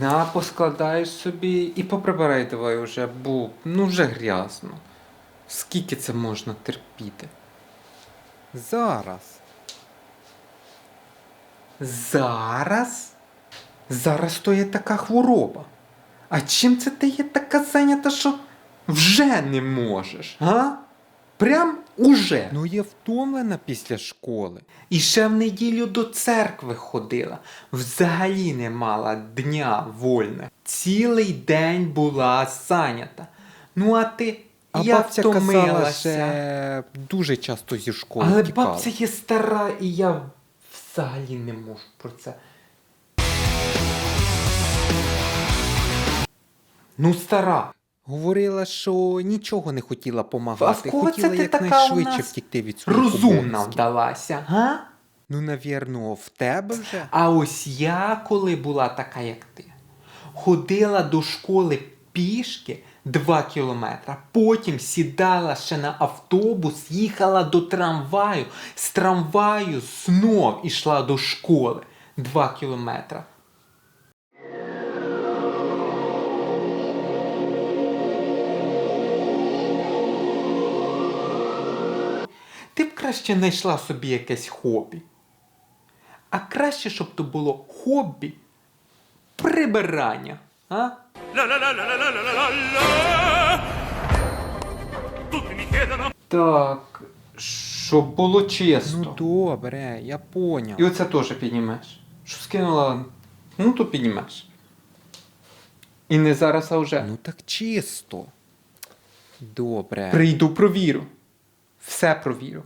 На, поскладаєш собі і поприбирай давай уже, бо ну вже грязно. Скільки це можна терпіти? Зараз. Зараз? Зараз то є така хвороба. А чим це ти є така зайнята, що вже не можеш, га? Прям уже. Ну я втомлена після школи. І ще в неділю до церкви ходила. Взагалі не мала дня вольне. Цілий день була зайнята. Ну а ти А я бабця казала, втомилася. що дуже часто зі школи Але втікала. бабця є стара, і я взагалі не можу про це. Ну, стара. Говорила, що нічого не хотіла помагати. хотіла якнайшвидше нас втікти від своїх Розумна вдалася, га? Ну, навірно, в тебе вже. А ось я, коли була така, як ти, ходила до школи пішки 2 кілометри, потім сідала ще на автобус, їхала до трамваю, з трамваю знов ішла до школи 2 кілометри. ти б краще знайшла собі якесь хобі. А краще, щоб то було хобі прибирання. а? Так, щоб було чисто. Ну добре, я поняв. І оце теж піднімеш. Що скинула? Ну то піднімеш. І не зараз, а вже. Ну так чисто. Добре. Прийду провіру. você aproviram.